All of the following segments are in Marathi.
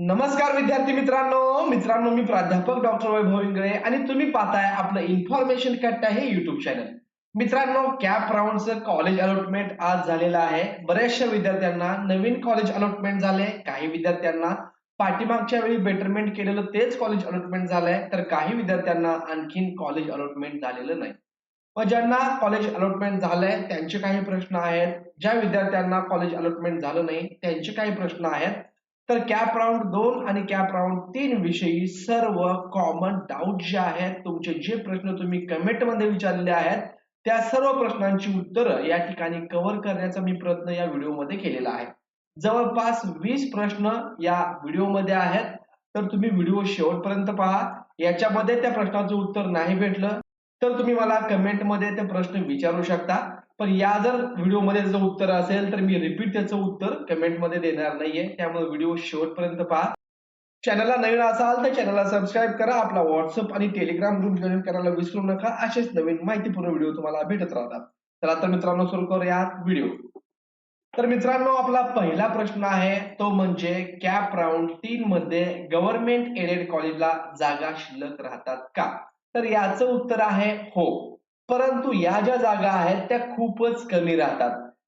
नमस्कार विद्यार्थी मित्रांनो. मित्रांनो मी प्राध्यापक डॉक्टर वैभव इंगळे आणि तुम्ही पाहताय आपलं इन्फॉर्मेशन कट्टा हे युट्यूब चॅनल मित्रांनो कॅप राऊंडचं कॉलेज अलॉटमेंट आज झालेलं आहे. बऱ्याचशा विद्यार्थ्यांना नवीन कॉलेज अलॉटमेंट झाले काही विद्यार्थ्यांना पाठीमागच्या वेळी बेटरमेंट केलेलं तेच कॉलेज अलॉटमेंट झालंय. तर काही विद्यार्थ्यांना आणखीन कॉलेज अलॉटमेंट झालेलं नाही. व ज्यांना कॉलेज अलॉटमेंट झालंय त्यांचे काही प्रश्न आहेत. ज्या विद्यार्थ्यांना कॉलेज अलॉटमेंट झालं नाही त्यांचे काही प्रश्न आहेत. तर कॅप राऊंड दोन आणि कॅप राऊंड तीन विषयी सर्व कॉमन डाऊट जे आहेत तुमचे जे प्रश्न तुम्ही कमेंटमध्ये विचारलेले आहेत त्या सर्व प्रश्नांची उत्तरं या ठिकाणी कव्हर करण्याचा मी प्रयत्न या व्हिडिओमध्ये केलेला आहे. जवळपास वीस प्रश्न या व्हिडिओमध्ये आहेत. तर तुम्ही व्हिडिओ शेवटपर्यंत पहा. याच्यामध्ये त्या प्रश्नाचं उत्तर नाही भेटलं. तर तुम्ही मला कमेंटमध्ये ते प्रश्न विचारू शकता. पण या जर व्हिडिओमध्ये त्याचं उत्तर असेल तर मी रिपीट त्याचं उत्तर कमेंटमध्ये देणार नाहीये. त्यामुळे व्हिडिओ शेवटपर्यंत पहा. चॅनलला नवीन असाल तर चॅनलला सबस्क्राईब करा. आपला व्हॉट्सअप आणि टेलिग्राम ग्रुप जॉईन करायला विसरू नका. असेच नवीन माहितीपूर्ण व्हिडिओ तुम्हाला भेटत राहतात. तर आता मित्रांनो सुरू करूया व्हिडिओ. तर मित्रांनो आपला पहिला प्रश्न आहे. तो म्हणजे कॅप राऊंड तीन मध्ये गव्हर्नमेंट एडेड कॉलेजला जागा शिल्लक राहतात का? तर याचं उत्तर आहे हो. परंतु या ज्या जागा आहेत त्या खूपच कमी राहतात.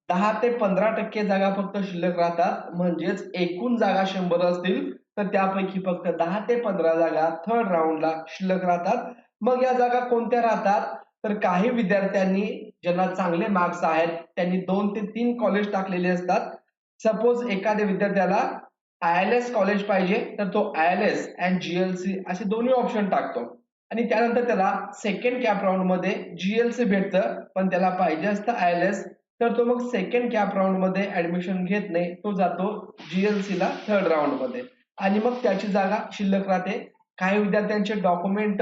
दहा ते पंधरा टक्के जागा फक्त शिल्लक राहतात. म्हणजेच एकूण जागा शंभर असतील तर त्यापैकी फक्त दहा ते पंधरा जागा थर्ड राऊंडला शिल्लक राहतात. मग या जागा कोणत्या राहतात? तर काही विद्यार्थ्यांनी ज्यांना चांगले मार्क्स आहेत त्यांनी दोन ते तीन कॉलेज टाकलेले असतात. सपोज एखाद्या विद्यार्थ्याला आय एल एस कॉलेज पाहिजे तर तो I L S and GLC असे दोन्ही ऑप्शन टाकतो. आणि त्यानंतर त्याला सेकंड कॅप राऊंडमध्ये जीएलसी भेटतं पण त्याला पाहिजे असतं आय एल एस तर तो मग सेकंड कॅप राऊंडमध्ये ऍडमिशन घेत नाही तो जातो जीएलसीला थर्ड राऊंडमध्ये. आणि मग त्याची जागा शिल्लक राहते. काही विद्यार्थ्यांचे डॉक्युमेंट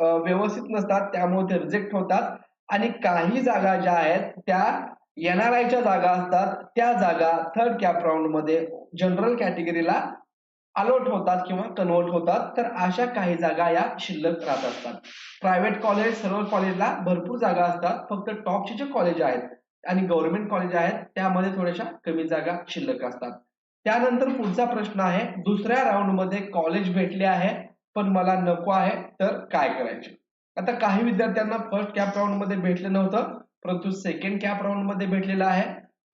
व्यवस्थित नसतात त्यामुळे ते रिजेक्ट होतात. आणि काही जागा ज्या आहेत त्या एनआरआयच्या जागा असतात. त्या जागा थर्ड कॅप राऊंडमध्ये जनरल कॅटेगरीला अलॉट होतात किंवा कन्वर्ट होतात तर अशा काही जागा या शिल्लक राहत असतात. प्रायव्हेट कॉलेज सर्व कॉलेजला भरपूर जागा असतात फक्त टॉपचे जे कॉलेज आहेत आणि गव्हर्नमेंट कॉलेज आहेत त्यामध्ये थोड्याशा कमी जागा शिल्लक असतात. त्यानंतर पुढचा प्रश्न आहे दुसऱ्या राऊंडमध्ये कॉलेज भेटले आहे पण मला नको आहे तर काय करायचे? आता काही विद्यार्थ्यांना फर्स्ट कॅप राऊंडमध्ये भेटलं नव्हतं परंतु सेकंड कॅप राऊंडमध्ये भेटलेलं आहे.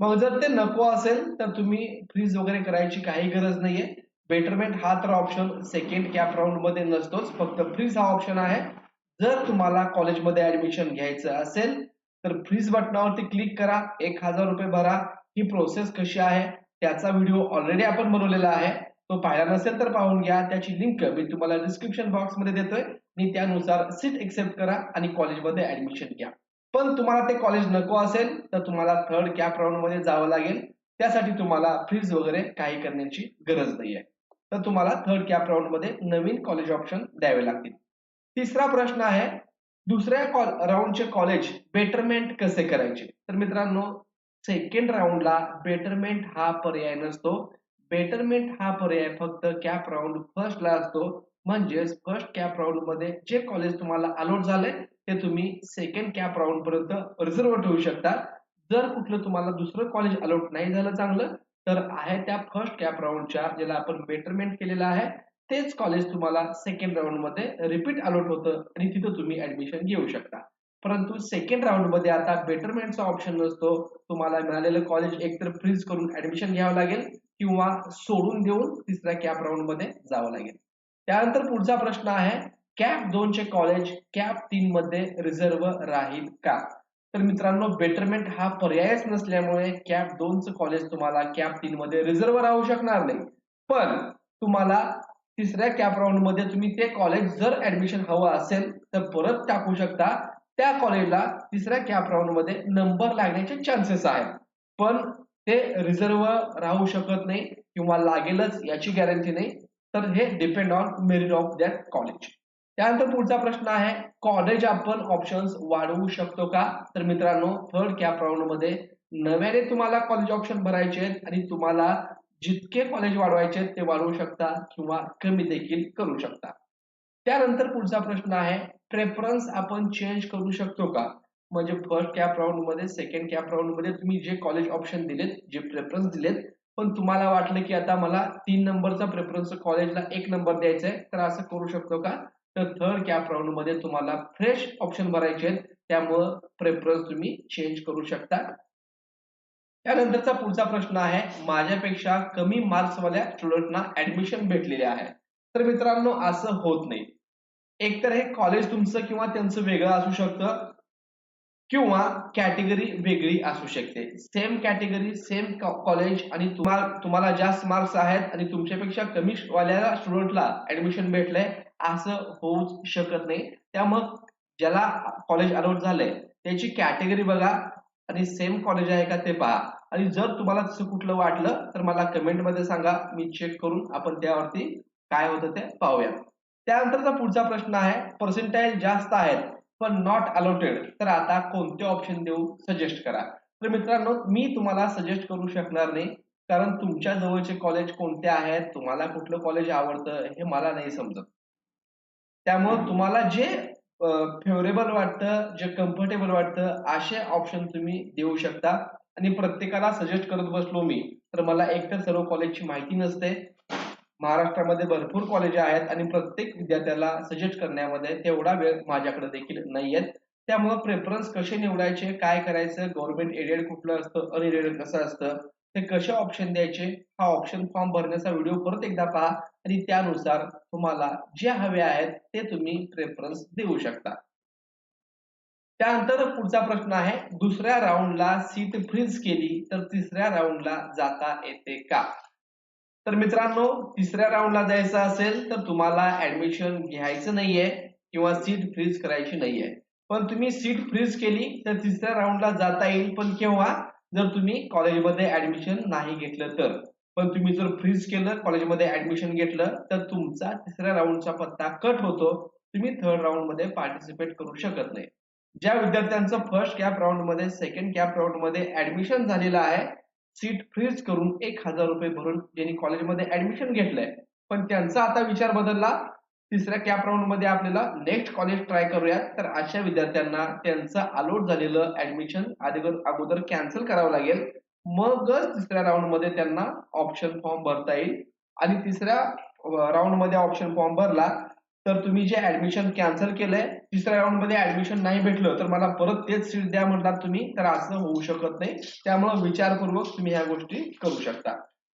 मग जर ते नको असेल तर तुम्ही फ्रीज वगैरे करायची काही गरज नाहीये. बेटरमेंट हा तर ऑप्शन सेकंड कॅप राऊंडमध्ये नसतोच. फक्त फ्रीज हा ऑप्शन आहे. जर तुम्हाला कॉलेजमध्ये ऍडमिशन घ्यायचं असेल तर फ्रीज बटनावरती क्लिक करा. एक हजार रुपये भरा. ही प्रोसेस कशी आहे? त्याचा व्हिडिओ ऑलरेडी आपण बनवलेला आहे. तो पाहिला नसेल तर पाहून घ्या. त्याची लिंक मी तुम्हाला डिस्क्रिप्शन बॉक्समध्ये देतोय. आणि त्यानुसार सीट एक्सेप्ट करा आणि कॉलेजमध्ये ऍडमिशन घ्या. पण तुम्हाला ते कॉलेज नको असेल तर तुम्हाला थर्ड कॅप राऊंडमध्ये जावं लागेल. त्यासाठी तुम्हाला फ्रीज वगैरे काही करण्याची गरज नाहीये. तर तुम्हाला थर्ड कॅप राऊंडमध्ये नवीन कॉलेज ऑप्शन द्यावे लागतील. तिसरा प्रश्न आहे दुसऱ्या राऊंडचे कॉलेज बेटरमेंट कसे करायचे? तर मित्रांनो सेकंड राऊंडला बेटरमेंट हा पर्याय नसतो. बेटरमेंट हा पर्याय फक्त कॅप राऊंड फर्स्टला असतो. म्हणजेच फर्स्ट कॅप राऊंडमध्ये जे कॉलेज तुम्हाला अलॉट झाले ते तुम्ही सेकंड कॅप राऊंड पर्यंत रिझर्व ठेवू शकता. जर कुठलं तुम्हाला दुसरं कॉलेज अलॉट नाही झालं चांगलं तर आहे त्या फर्स्ट कॅप राऊंडच्या ज्याला आपण बेटरमेंट केलेलं आहे तेच कॉलेज तुम्हाला सेकंड राऊंडमध्ये रिपीट अलॉट होतं आणि तिथं तुम्ही ऍडमिशन घेऊ शकता. परंतु सेकंड राऊंडमध्ये आता बेटरमेंटचा ऑप्शन नसतो तुम्हाला मिळालेलं कॉलेज एकतर फ्रीज करून ऍडमिशन घ्यावं लागेल किंवा सोडून देऊन तिसऱ्या कॅप राऊंडमध्ये जावं लागेल. त्यानंतर पुढचा प्रश्न आहे कॅप दोनचे कॉलेज कॅप तीन मध्ये रिझर्व राहील का? तर मित्रांनो बेटरमेंट हा पर्यायच नसल्यामुळे कॅप दोनचं कॉलेज तुम्हाला कॅप तीन मध्ये रिझर्व राहू शकणार नाही. पण तुम्हाला तिसऱ्या कॅप राऊंडमध्ये तुम्ही ते कॉलेज जर ऍडमिशन हवं असेल तर परत टाकू शकता. त्या कॉलेजला तिसऱ्या कॅप राऊंडमध्ये नंबर लागण्याचे चान्सेस आहेत. पण ते रिझर्व राहू शकत नाही किंवा लागेलच याची गॅरंटी नाही. तर हे depend on merit of that college त्यानंतर पुढचा प्रश्न आहे कॉलेज आपण ऑप्शन्स वाढवू शकतो का? तर मित्रांनो थर्ड कॅप राऊंडमध्ये नव्याने तुम्हाला कॉलेज ऑप्शन भरायचे आहेत आणि तुम्हाला जितके कॉलेज वाढवायचे आहेत ते वाढवू शकता किंवा कमी देखील करू शकता. त्यानंतर पुढचा प्रश्न आहे प्रेफरन्स आपण चेंज करू शकतो का? म्हणजे फर्स्ट कॅप राऊंडमध्ये सेकंड कॅप राऊंडमध्ये तुम्ही जे कॉलेज ऑप्शन दिलेत जे प्रेफरन्स दिलेत पण तुम्हाला वाटलं की आता मला तीन नंबरचा प्रेफरन्स कॉलेजला एक नंबर द्यायचा आहे तर असं करू शकतो का? तर थर्ड कॅप राऊंडमध्ये तुम्हाला फ्रेश ऑप्शन भरायचे आहेत. त्यामुळं प्रेफरन्स तुम्ही चेंज करू शकता. त्यानंतरचा पुढचा प्रश्न आहे माझ्यापेक्षा कमी मार्क्स वाल्या स्टुडंटना ऍडमिशन भेटलेले आहे. तर मित्रांनो असं होत नाही. एकतर हे कॉलेज तुमचं किंवा त्यांचं वेगळं असू शकतं किंवा कॅटेगरी वेगळी असू शकते. सेम कॅटेगरी सेम कॉलेज आणि तुम्हाला तुम्हाला जास्त मार्क्स आहेत आणि तुमच्यापेक्षा कमी वाल्या स्टुडंटला ऍडमिशन भेटलंय असं होऊच शकत नाही. त्यामुळं ज्याला कॉलेज अलॉट झालंय त्याची कॅटेगरी बघा आणि सेम कॉलेज आहे का ते पहा. आणि जर तुम्हाला तसं कुठलं वाटलं तर मला कमेंटमध्ये सांगा. मी चेक करून आपण त्यावरती काय होतं ते पाहूया. त्यानंतरचा पुढचा प्रश्न आहे पर्सेंटेज जास्त आहेत पण नॉट अलॉटेड तर आता कोणते ऑप्शन देऊ? सजेस्ट करा. तर मित्रांनो मी तुम्हाला सजेस्ट करू शकणार नाही कारण तुमच्या जवळचे कॉलेज कोणते आहेत? तुम्हाला कुठलं कॉलेज आवडतं? हे मला नाही समजत. त्यामुळे तुम्हाला जे फेवरेबल वाटतं जे कम्फर्टेबल वाटतं असे ऑप्शन तुम्ही देऊ शकता. आणि प्रत्येकाला सजेस्ट करत बसलो मी तर मला एकतर सर्व कॉलेजची माहिती नसते. महाराष्ट्रामध्ये भरपूर कॉलेज आहेत आणि प्रत्येक विद्यार्थ्याला सजेस्ट करण्यामध्ये तेवढा वेळ माझ्याकडे देखील नाहीयेत. त्यामुळं प्रेफरन्स कसे निवडायचे काय करायचं गव्हर्नमेंट एडेड कुठलं असतं अनएडेड कसं असतं ते कसे ऑप्शन द्यायचे? हा ऑप्शन फॉर्म भरण्याचा व्हिडिओ परत एकदा पहा आणि त्यानुसार तुम्हाला जे हवे आहेत ते तुम्ही प्रेफरन्स देऊ शकता. त्यानंतर पुढचा प्रश्न आहे दुसऱ्या राऊंडला सीट फ्रीज केली तर तिसऱ्या राऊंडला जाता येते का? तर मित्रांनो तिसऱ्या राऊंडला जायचं असेल तर तुम्हाला ऍडमिशन घ्यायचं नाहीये किंवा सीट फ्रीज करायची नाहीये. पण तुम्ही सीट फ्रीज केली तर तिसऱ्या राऊंडला जाता येईल. पण केव्हा? जर तुम्ही कॉलेजमध्ये ऍडमिशन नाही घेतलं तर. पण तुम्ही जर फ्रीज केलं कॉलेजमध्ये ऍडमिशन घेतलं तर तुमचा तिसऱ्या राऊंडचा पत्ता कट होतो. तुम्ही थर्ड राऊंडमध्ये पार्टिसिपेट करू शकत नाही. ज्या विद्यार्थ्यांचं फर्स्ट कॅप राऊंडमध्ये सेकंड कॅप राऊंडमध्ये ऍडमिशन झालेलं आहे सीट फ्रीज करून एक हजार रुपये भरून ज्यांनी कॉलेजमध्ये ऍडमिशन घेतलंय. पण त्यांचा आता विचार बदलला तिसऱ्या कॅप राऊंडमध्ये आपल्याला नेक्स्ट कॉलेज ट्राय करूयात. तर अशा विद्यार्थ्यांना त्यांचं अलोट झालेलं ऍडमिशन अगोदर कॅन्सल करावं लागेल. मगच तिसऱ्या राऊंडमध्ये त्यांना ऑप्शन फॉर्म भरता येईल. आणि तिसऱ्या राऊंडमध्ये ऑप्शन फॉर्म भरला तर तुम्ही जे ऍडमिशन कॅन्सल केलंय तिसऱ्या राऊंडमध्ये ऍडमिशन नाही भेटलं तर मला परत तेच सीट द्या म्हणतात तुम्ही तर असं होऊ शकत नाही. त्यामुळे विचारपूर्वक तुम्ही ह्या गोष्टी करू शकता.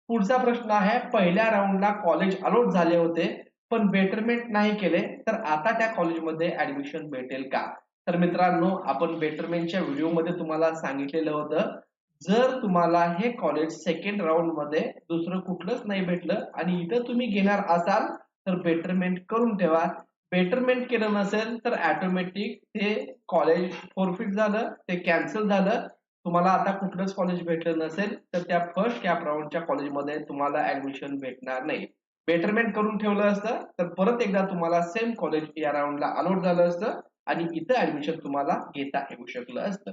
पुढचा प्रश्न आहे पहिल्या राऊंडला कॉलेज अलॉट झाले होते. पण बेटरमेंट नाही केले तर आता त्या कॉलेजमध्ये ऍडमिशन भेटेल का? तर मित्रांनो आपण बेटरमेंटच्या व्हिडिओमध्ये तुम्हाला सांगितलेलं होतं जर तुम्हाला हे कॉलेज सेकंड राऊंडमध्ये दुसरं कुठलंच नाही भेटलं आणि इथं तुम्ही घेणार असाल तर बेटरमेंट करून ठेवा. बेटरमेंट केलं नसेल तर ऑटोमॅटिक ते कॉलेज फोरफिट झालं ते कॅन्सल झालं. तुम्हाला आता कुठलंच कॉलेज भेटलं नसेल तर त्या फर्स्ट कॅप राऊंडच्या कॉलेजमध्ये तुम्हाला ऍडमिशन भेटणार नाही. बेटरमेंट करून ठेवलं असतं तर परत एकदा तुम्हाला सेम कॉलेज या राऊंडला अलॉट झालं असतं आणि इथं ऍडमिशन तुम्हाला घेता येऊ शकलं असतं.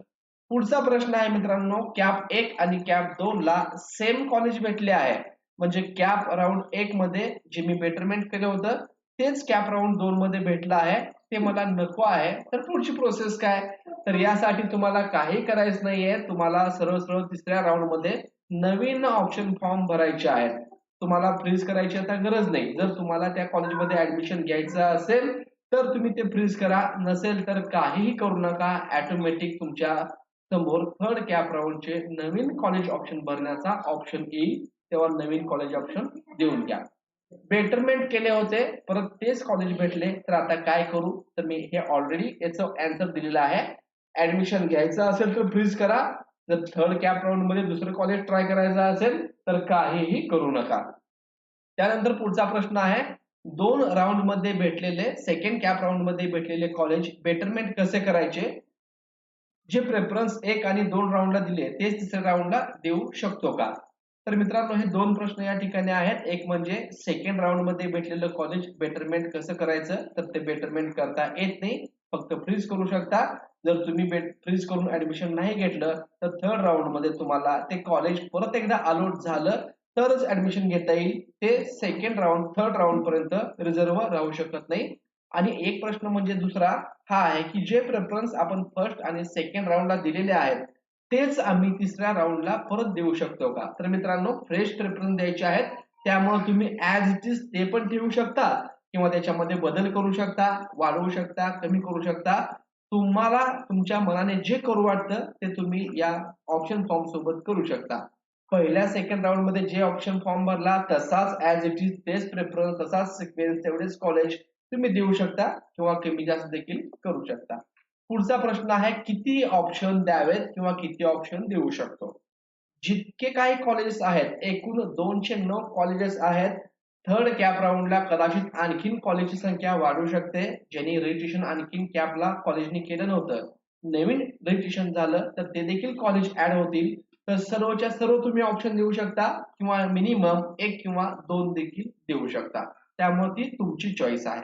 पुढचा प्रश्न आहे मित्रांनो कॅप एक आणि कॅप दोन ला सेम कॉलेज भेटले आहे. म्हणजे कॅप राऊंड एक मध्ये जे मी बेटरमेंट केलं होतं तेच कॅप राऊंड दोन मध्ये भेटलं आहे. ते मला नको आहे तर पुढची प्रोसेस काय? तर यासाठी तुम्हाला काही करायचं नाहीये. तुम्हाला सरळ सरळ तिसऱ्या राऊंडमध्ये नवीन ऑप्शन फॉर्म भरायचे आहेत. तुम्हाला फ्रीज करायची आता गरज नाही. जर तुम्हाला त्या कॉलेजमध्ये ऍडमिशन घ्यायचं असेल तर तुम्ही ते फ्रीज करा. नसेल तर काहीही करू नका. ऍटोमॅटिक तुमच्यासमोर थर्ड कॅप राऊंडचे नवीन कॉलेज ऑप्शन भरण्याचा ऑप्शन येईल. तेव्हा नवीन कॉलेज ऑप्शन देऊन घ्या. बेटरमेंट केले होते. परत तेच कॉलेज भेटले. तर आता काय करू? तर मी हे ऑलरेडी याचं अँसर दिलेलं आहे. ऍडमिशन घ्यायचं असेल तर फ्रीज करा. जर थर्ड कॅप राऊंडमध्ये दुसरं कॉलेज ट्राय करायचं असेल तर काहीही करू नका. त्यानंतर पुढचा प्रश्न आहे दोन राऊंडमध्ये भेटलेले सेकंड कॅप राऊंडमध्ये भेटलेले कॉलेज बेटरमेंट कसे करायचे? जे प्रेफरन्स एक आणि दोन राऊंडला दिले तेच तिसऱ्या राऊंडला देऊ शकतो का? तर मित्रांनो हे दोन प्रश्न या ठिकाणी आहेत. एक म्हणजे सेकंड राऊंडमध्ये भेटलेलं कॉलेज बेटरमेंट कसं करायचं? तर ते बेटरमेंट करता येत नाही. फक्त फ्रीज करू शकता. जर तुम्ही फ्रीज करून ऍडमिशन नाही घेतलं तर थर्ड राऊंडमध्ये तुम्हाला ते कॉलेज परत एकदा अलॉट झालं तरच ऍडमिशन घेता येईल. ते सेकंड राऊंड थर्ड राऊंड पर्यंत रिझर्व्ह राहू शकत नाही. आणि एक प्रश्न म्हणजे दुसरा हा आहे की जे प्रेफरन्स आपण फर्स्ट आणि सेकंड राऊंडला दिलेले आहेत तेच आम्ही तिसऱ्या राऊंडला परत देऊ शकतो का? तर मित्रांनो फ्रेश प्रेफरन्स द्यायचे आहेत. त्यामुळे तुम्ही ऍज इट इज ते पण ठेवू शकता. किंवा त्याच्यामध्ये बदल करू शकता वाढवू शकता कमी करू शकता. तुम्हाला तुमच्या मनाने जे करू वाटतं ते तुम्ही या ऑप्शन फॉर्म सोबत करू शकता. पहिल्या सेकंड राऊंडमध्ये जे ऑप्शन फॉर्म भरला तसाच ऍज इट इज तेच प्रेफरन्स तसाच सिक्वेन्स तेवढेच कॉलेज तुम्ही देऊ शकता किंवा कमी जास्त देखील करू शकता. पुढचा प्रश्न आहे किती ऑप्शन द्यावेत किंवा किती ऑप्शन देऊ शकतो? जितके काही कॉलेजेस आहेत एकूण दोनशे नऊ कॉलेजेस आहेत थर्ड कॅप राऊंडला कदाचित आणखीन कॉलेजची संख्या वाढू शकते ज्यांनी रजिस्ट्रेशन आणखीन कॅपला कॉलेजने केलं नव्हतं. नवीन रजिस्ट्रेशन झालं तर ते देखील कॉलेज ऍड होतील. तर सर्वच्या सर्व तुम्ही ऑप्शन देऊ शकता किंवा मिनिमम एक किंवा दोन देखील देऊ शकता. त्यामुळे ती तुमची चॉईस आहे.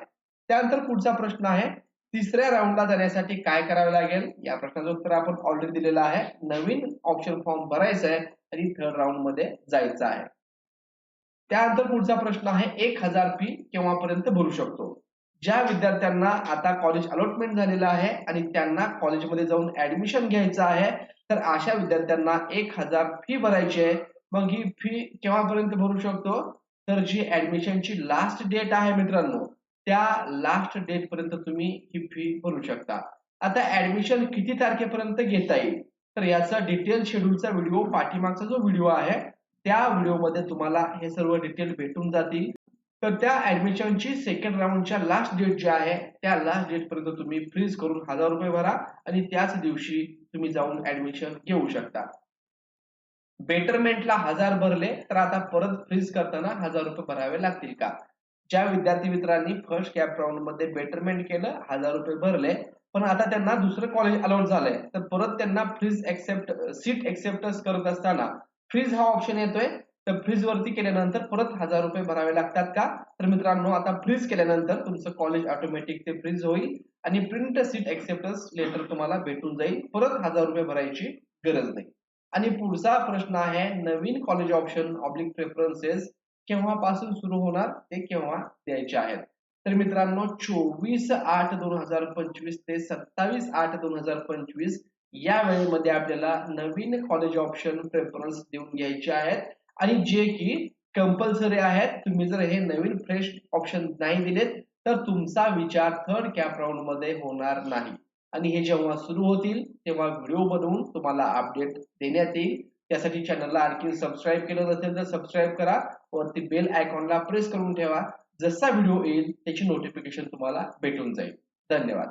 त्यानंतर पुढचा प्रश्न आहे तिसऱ्या राऊंडला जाण्यासाठी काय करावे लागेल? या प्रश्नाचं उत्तर आपण ऑलरेडी दिलेलं आहे. नवीन ऑप्शन फॉर्म भरायचा आहे आणि थर्ड राऊंडमध्ये जायचं आहे. त्यानंतर पुढचा प्रश्न आहे एक हजार फी केव्हापर्यंत भरू शकतो? ज्या विद्यार्थ्यांना आता कॉलेज अलॉटमेंट झालेलं आहे आणि त्यांना कॉलेजमध्ये जाऊन ऍडमिशन घ्यायचं आहे तर अशा विद्यार्थ्यांना एक हजार फी भरायची आहे. मग ही फी केव्हापर्यंत भरू शकतो? तर जी ऍडमिशनची लास्ट डेट आहे मित्रांनो त्या लास्ट डेट पर्यंत तुम्ही ही फी भरू शकता. आता ऍडमिशन किती तारखेपर्यंत घेता येईल? तर याचा डिटेल शेड्यूलचा व्हिडिओ पाठीमागचा जो व्हिडिओ आहे त्या व्हिडिओमध्ये तुम्हाला हे सर्व डिटेल भेटून जातील. तर त्या ऍडमिशनची सेकंड राऊंडच्या लास्ट डेट जी आहे त्या लास्ट डेट पर्यंत तुम्ही फ्रीज करून हजार रुपये भरा आणि त्याच दिवशी तुम्ही जाऊन ऍडमिशन घेऊ शकता. बेटरमेंटला हजार भरले तर आता परत फ्रीज करताना हजार रुपये भरावे लागतील का? ज्या विद्यार्थी मित्रांनी फर्स्ट कॅप राऊंडमध्ये बेटरमेंट केलं हजार रुपये भरले पण आता त्यांना दुसरं कॉलेज अलाउड झालंय तर परत त्यांना फ्रीज एक्सेप्ट सीट एक्सेप्टन्स करत असताना फ्रीज हा ऑप्शन येतोय. तर फ्रीज वरती केल्यानंतर परत हजार रुपये भरावे लागतात का? तर मित्रांनो आता फ्रीज केल्यानंतर तुमचं कॉलेज ऑटोमॅटिक ते फ्रीज होईल आणि प्रिंट सीट एक्सेप्टन्स लेटर तुम्हाला भेटून जाईल. परत हजार रुपये भरायची गरज नाही. आणि पुढचा प्रश्न आहे नवीन कॉलेज ऑप्शन ऑब्लिक प्रेफरन्सेस केव्हापासून सुरू होणार? ते केव्हा द्यायचे आहेत? तर मित्रांनो चोवीस आठ दोन हजार पंचवीस ते सत्तावीस आठ दोन हजार पंचवीस या वेळेमध्ये आपल्याला नवीन कॉलेज ऑप्शन प्रेफरन्स देऊन घ्यायचे आहेत. आणि जे की कंपल्सरी आहेत तुम्ही जर हे नवीन फ्रेश ऑप्शन नाही दिलेत तर तुमचा विचार थर्ड कॅप राऊंडमध्ये होणार नाही. आणि हे जेव्हा सुरू होतील तेव्हा व्हिडिओ बनवून तुम्हाला अपडेट देण्यात येईल. त्यासाठी चॅनलला आणखी सबस्क्राईब केलं नसेल तर सबस्क्राईब करा. वरती बेल आयकॉनला प्रेस करून ठेवा. जसा व्हिडिओ येईल त्याची नोटिफिकेशन तुम्हाला भेटून जाईल. धन्यवाद.